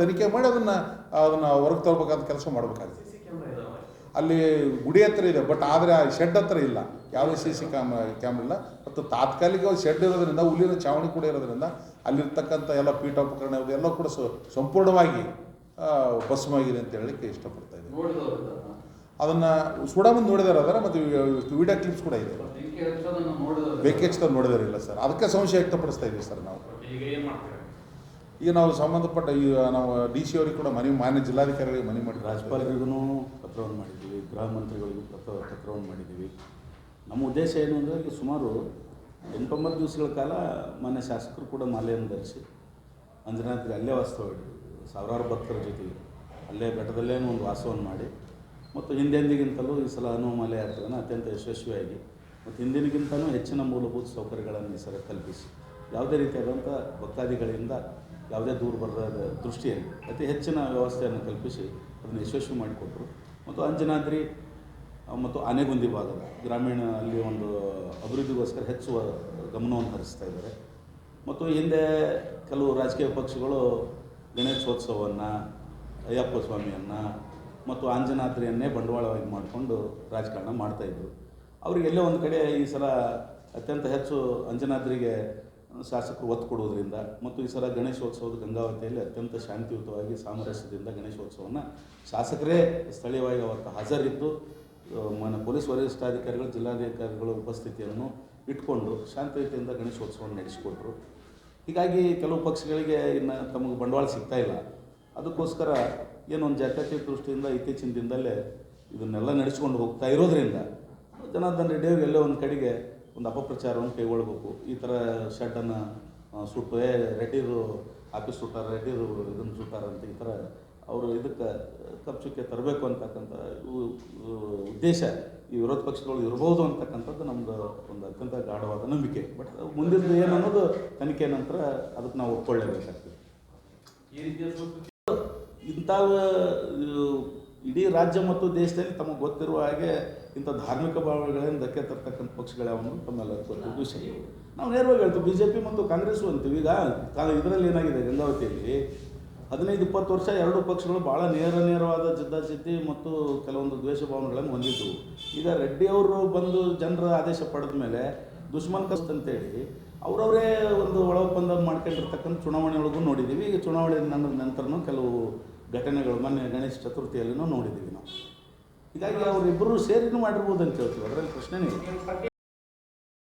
ತನಿಖೆ ಮಾಡಿ ಅದನ್ನ ಅದನ್ನ ಹೊರಗೆ ತರಬೇಕಾದ ಕೆಲಸ ಮಾಡಬೇಕಾಗುತ್ತೆ ಅಲ್ಲಿ ಗುಡಿ ಹತ್ರ ಇದೆ ಬಟ್ ಆದರೆ ಆ ಶೆಡ್ ಹತ್ರ ಇಲ್ಲ. ಯಾವುದೇ ಸಿ ಸಿ ಕ್ಯಾಮ್ ಕ್ಯಾಮ್ರಾ ಇಲ್ಲ. ಮತ್ತು ತಾತ್ಕಾಲಿಕ ಶೆಡ್ ಇರೋದ್ರಿಂದ ಹುಲ್ಲಿನ ಚಾವಣಿ ಕೂಡ ಇರೋದ್ರಿಂದ ಅಲ್ಲಿರ್ತಕ್ಕಂಥ ಎಲ್ಲ ಪೀಠೋಪಕರಣ ಎಲ್ಲ ಕೂಡ ಸಂಪೂರ್ಣವಾಗಿ ಭಸ್ಮವಾಗಿದೆ ಅಂತ ಹೇಳಲಿಕ್ಕೆ ಇಷ್ಟಪಡ್ತಾ ಇದ್ದೀನಿ. ಅದನ್ನು ಮುಂದೆ ನೋಡಿದಾರೆ ಅದರ ಮತ್ತು ವಿಡಿಯೋ ಕ್ಲಿಪ್ಸ್ ಕೂಡ ಇದೆ. ಬೇಕೆಚ್ಚದ ನೋಡಿದಾರಿಲ್ಲ ಸರ್. ಅದಕ್ಕೆ ಸಂಶಯ ವ್ಯಕ್ತಪಡಿಸ್ತಾ ಇದ್ದೀವಿ ಸರ್ ನಾವು. ಈಗ ನಾವು ಸಂಬಂಧಪಟ್ಟ ಈ ನಾವು ಡಿ ಸಿ ಅವರಿಗೆ ಕೂಡ ಮನವಿ ಮಾನ್ಯ ಜಿಲ್ಲಾಧಿಕಾರಿಗಳಿಗೆ ಮನವಿ ಮಾಡಿ ರಾಜ್ಯಪಾಲರಿಗೂ ಪತ್ರವನ್ನು ಮಾಡಿದ್ದೀವಿ ಗೃಹ ಮಂತ್ರಿಗಳಿಗೂ ಪತ್ರ, ಪತ್ರವನ್ನು ಮಾಡಿದ್ದೀವಿ ನಮ್ಮ ಉದ್ದೇಶ ಏನು ಅಂದರೆ ಈಗ ಸುಮಾರು ಎಂಟೊಂಬತ್ತು ದಿವಸಗಳ ಕಾಲ ಮಾನ್ಯ ಶಾಸಕರು ಕೂಡ ಮಾಲೆಯನ್ನು ಧರಿಸಿ ಅಂಜನಾದ್ರಿ ಅಲ್ಲೇ ವಾಸ್ತವ ಸಾವಿರಾರು ಭಕ್ತರ ಜೊತೆಗೆ ಅಲ್ಲೇ ಬೆಟ್ಟದಲ್ಲೇ ಒಂದು ವಾಸವನ್ನು ಮಾಡಿ ಮತ್ತು ಹಿಂದೆಂದಿಗಿಂತಲೂ ಈ ಸಲ ಹನುಮಾಲೆ ಯಾತ್ರೆಯನ್ನು ಅತ್ಯಂತ ಯಶಸ್ವಿಯಾಗಿ ಮತ್ತು ಹಿಂದಿನಗಿಂತಲೂ ಹೆಚ್ಚಿನ ಮೂಲಭೂತ ಸೌಕರ್ಯಗಳನ್ನು ಈ ಸಲ ಕಲ್ಪಿಸಿ. ಯಾವುದೇ ರೀತಿಯಾದಂಥ ಭಕ್ತಾದಿಗಳಿಂದ ಯಾವುದೇ ದೂರ ಬರದ ದೃಷ್ಟಿಯಲ್ಲಿ ಅತಿ ಹೆಚ್ಚಿನ ವ್ಯವಸ್ಥೆಯನ್ನು ಕಲ್ಪಿಸಿ ಅದನ್ನು ಯಶಸ್ವಿ ಮಾಡಿಕೊಟ್ರು. ಮತ್ತು ಅಂಜನಾದ್ರಿ, ಮತ್ತು ಆನೆಗುಂದಿ ಭಾಗದ ಗ್ರಾಮೀಣ ಅಲ್ಲಿ ಒಂದು ಅಭಿವೃದ್ಧಿಗೋಸ್ಕರ ಹೆಚ್ಚು ಗಮನವನ್ನು ಹರಿಸ್ತಾ ಇದ್ದಾರೆ. ಮತ್ತು ಹಿಂದೆ ಕೆಲವು ರಾಜಕೀಯ ಪಕ್ಷಗಳು ಗಣೇಶೋತ್ಸವವನ್ನು, ಅಯ್ಯಪ್ಪ ಸ್ವಾಮಿಯನ್ನು, ಮತ್ತು ಆಂಜನಾದ್ರಿಯನ್ನೇ ಬಂಡವಾಳವಾಗಿ ಮಾಡಿಕೊಂಡು ರಾಜಕಾರಣ ಮಾಡ್ತಾಯಿದ್ರು ಅವ್ರಿಗೆ ಎಲ್ಲೋ ಒಂದು ಕಡೆ ಈ ಸಲ ಅತ್ಯಂತ ಹೆಚ್ಚು ಅಂಜನಾದ್ರಿಗೆ ಶಾಸಕರು ಒತ್ತು ಕೊಡುವುದರಿಂದ ಮತ್ತು ಈ ಸಲ ಗಣೇಶೋತ್ಸವದ ಗಂಗಾವತಿಯಲ್ಲಿ ಅತ್ಯಂತ ಶಾಂತಿಯುತವಾಗಿ ಸಾಮರಸ್ಯದಿಂದ ಗಣೇಶೋತ್ಸವವನ್ನು ಶಾಸಕರೇ ಸ್ಥಳೀಯವಾಗಿ ಅವತ್ತು ಹಾಜರಿದ್ದು ಮನ ಪೊಲೀಸ್ ವರಿಷ್ಠಾಧಿಕಾರಿಗಳು, ಜಿಲ್ಲಾಧಿಕಾರಿಗಳ ಉಪಸ್ಥಿತಿಯನ್ನು ಇಟ್ಕೊಂಡು ಶಾಂತಿಯುತಿಯಿಂದ ಗಣೇಶೋತ್ಸವವನ್ನು ನಡೆಸಿಕೊಟ್ರು. ಹೀಗಾಗಿ ಕೆಲವು ಪಕ್ಷಗಳಿಗೆ ಇನ್ನು ತಮಗೆ ಬಂಡವಾಳ ಸಿಗ್ತಾ ಇಲ್ಲ. ಅದಕ್ಕೋಸ್ಕರ ಏನೊಂದು ಜಾತ್ಯತೀತ ದೃಷ್ಟಿಯಿಂದ ಇತ್ತೀಚಿನ ದಿನದಲ್ಲೇ ಇದನ್ನೆಲ್ಲ ನಡೆಸ್ಕೊಂಡು ಹೋಗ್ತಾ ಇರೋದ್ರಿಂದ, ಜನಾರ್ದನ್ ರೆಡ್ಡಿಯವ್ರಿಗೆ ಎಲ್ಲೋ ಒಂದು ಕಡೆಗೆ ಒಂದು ಅಪಪ್ರಚಾರವನ್ನು ಕೈಗೊಳ್ಬೇಕು ಈ ಥರ ಶೆಡ್ಡನ್ನು ಸುಟ್ಟು ಏ ರೆಡ್ಡಿರು ಆಫೀಸ್ ಸುಟ್ಟಾರ ರೆಡ್ಡಿರು ಇದನ್ನು ಸುಟ್ಟಾರ ಅಂತ ಈ ಥರ ಅವರು ಇದಕ್ಕೆ ಕಪ್ಚಕ್ಕೆ ತರಬೇಕು ಅಂತಕ್ಕಂಥ ಉದ್ದೇಶ. ಈ ವಿರೋಧ ಪಕ್ಷಗಳು ಇರ್ಬೋದು ಅಂತಕ್ಕಂಥದ್ದು ನಮ್ಮದು ಒಂದು ಅತ್ಯಂತ ಗಾಢವಾದ ನಂಬಿಕೆ. ಬಟ್ ಮುಂದಿದ್ದು ಏನು ಅನ್ನೋದು ತನಿಖೆ ನಂತರ ಅದಕ್ಕೆ ನಾವು ಒಪ್ಕೊಳ್ಳೇಬೇಕಾಗ್ತದೆ. ಇಂಥ ಇಡೀ ರಾಜ್ಯ ಮತ್ತು ದೇಶದಲ್ಲಿ ತಮಗೆ ಗೊತ್ತಿರುವ ಹಾಗೆ ಇಂಥ ಧಾರ್ಮಿಕ ಭಾವನೆಗಳನ್ನು ಧಕ್ಕೆ ತರ್ತಕ್ಕಂಥ ಪಕ್ಷಗಳ್ಯಾವನ್ನು ತಮ್ಮೆಲ್ಲ ಗೊತ್ತಿದ್ದ ವಿಷಯ ನಾವು ನೇರವಾಗಿ ಹೇಳ್ತೀವಿ ಬಿ ಜೆ ಪಿ ಮತ್ತು ಕಾಂಗ್ರೆಸ್ಸು ಅಂತೀವಿ. ಈಗ ಇದರಲ್ಲಿ ಏನಾಗಿದೆ, ಗಂಗಾವತಿಯಲ್ಲಿ ಹದಿನೈದು, ಇಪ್ಪತ್ತು ವರ್ಷ ಎರಡು ಪಕ್ಷಗಳು ಭಾಳ ನೇರ ನೇರವಾದ ಜಿದ್ದಾಜಿದ್ದಿ ಮತ್ತು ಕೆಲವೊಂದು ದ್ವೇಷ ಭಾವನೆಗಳನ್ನು ಹೊಂದಿದ್ದವು ಈಗ ರೆಡ್ಡಿ ಅವರು ಬಂದು ಜನರ ಆದೇಶ ಪಡೆದ ಮೇಲೆ ದುಶ್ಮನ್ ಕಸ್ಟ್ ಅಂತೇಳಿ ಅವರವರೇ ಒಂದು ಒಳ ಒಪ್ಪಂದ ಮಾಡ್ಕೊಂಡಿರ್ತಕ್ಕಂಥ ಚುನಾವಣೆಯೊಳಗೂ ನೋಡಿದ್ದೀವಿ. ಈಗ ಚುನಾವಣೆ ನನ್ನ ನಂತರನೂ ಕೆಲವು ಘಟನೆಗಳು ಮೊನ್ನೆ ಗಣೇಶ ಚತುರ್ಥಿಯಲ್ಲಿನೂ ನೋಡಿದ್ದೀವಿ ನಾವು. ಹೀಗಾಗಿ ಅವರಿಬ್ಬರು ಸೇರಿನೂ ಮಾಡಿರ್ಬೋದು ಅಂತ ಹೇಳ್ತೀವಿ. ಅದರಲ್ಲಿ ಪ್ರಶ್ನೆನೇ ಇಲ್ಲ.